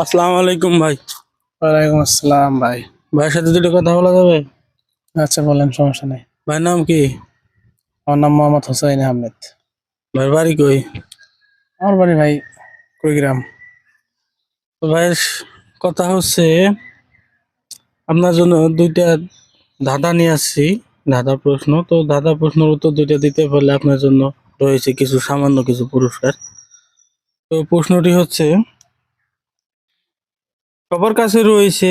আসসালামু আলাইকুম ভাই। ওয়ালাইকুম আসসালাম ভাই। ভাইয়ের সাথে দুটো কথা বলা যাবে? আচ্ছা বলেন সমস্যা নেই। ভাইয়ের নাম কি? আমার নাম মোহাম্মদ হোসাইন আহমেদ। ভাই বাড়ি কই? আমার বাড়ি ভাই কুড়িগ্রাম। তো ভাইয়ের কথা হচ্ছে আপনার জন্য দুইটা ধাঁধা নিয়ে আসছি ধাঁধা প্রশ্ন। তো ধাঁধা প্রশ্নের উত্তর দুইটা দিতে পারলে আপনার জন্য রয়েছে কিছু সামান্য কিছু পুরস্কার। তো প্রশ্নটি হচ্ছে সবার কাছে রয়েছে,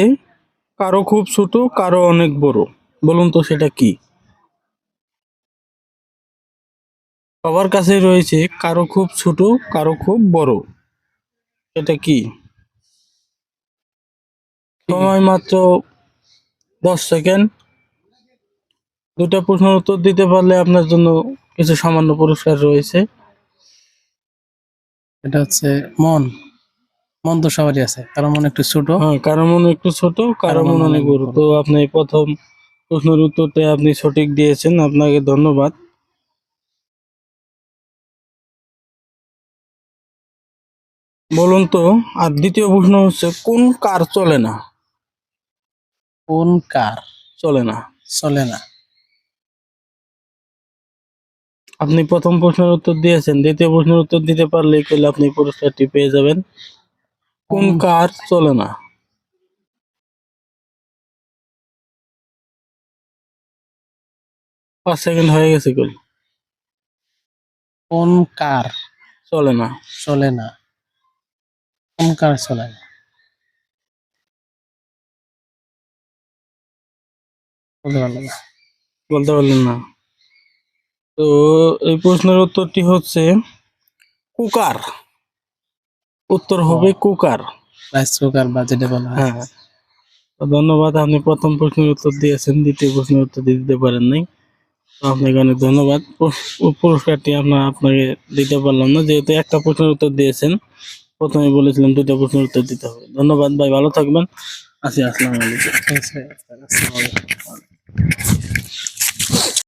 কারও খুব ছোট, কারও অনেক বড়। বলুন তো সেটা কি? সবার কাছে রয়েছে, কারও খুব ছোট, কারও খুব বড়। সেটা কি? সময় মাত্র দশ সেকেন্ড। দুটা প্রশ্নের উত্তর দিতে পারলে আপনার জন্য কিছু সামান্য পুরস্কার রয়েছে। এটা হচ্ছে মন। মন তো সবারই আছে। কারণ মন একটু ছোট। হ্যাঁ কারও মনে একটু ছোট কারও মনে অনেক বড়। তো আপনি প্রথম প্রশ্নের উত্তরটা আপনি সঠিক দিয়েছেন আপনাকে ধন্যবাদ। বলুন তো আর দ্বিতীয় প্রশ্ন হচ্ছে কোন কার চলে না? কোন কার? চলে না। চলে না। আপনি প্রথম প্রশ্নের উত্তর দিয়েছেন দ্বিতীয় প্রশ্নের উত্তর দিতে পারলে আপনি পুরস্কারটি পেয়ে যাবেন। কোন কার চলে না। পাঁচ সেকেন্ড হয়ে গেছে কল কোন কার চলে না। চলে না। কোন কার চলে না। বলতে পারলাম না। বলতে পারলেন না। তো এই প্রশ্নের উত্তরটি হচ্ছে কুকার। উত্তর হবে কুকার। রাইস কুকার বা যেটা বলা হয়। হ্যাঁ। তো ধন্যবাদ আপনি প্রথম প্রশ্নের উত্তর দিয়েছেন দ্বিতীয় প্রশ্নের উত্তর দিতে পারেন নাই। তো আপনাকে অনেক ধন্যবাদ। পুরস্কারটি আমরা আপনাকে দিতে পারলাম না যেহেতু একটা প্রশ্নের উত্তর দিয়েছেন প্রথমে বলেছিলাম দুটো প্রশ্নের উত্তর দিতে হবে। ধন্যবাদ ভাই ভালো থাকবেন। আছি আসসালামু আলাইকুম। আসসালামু আলাইকুম।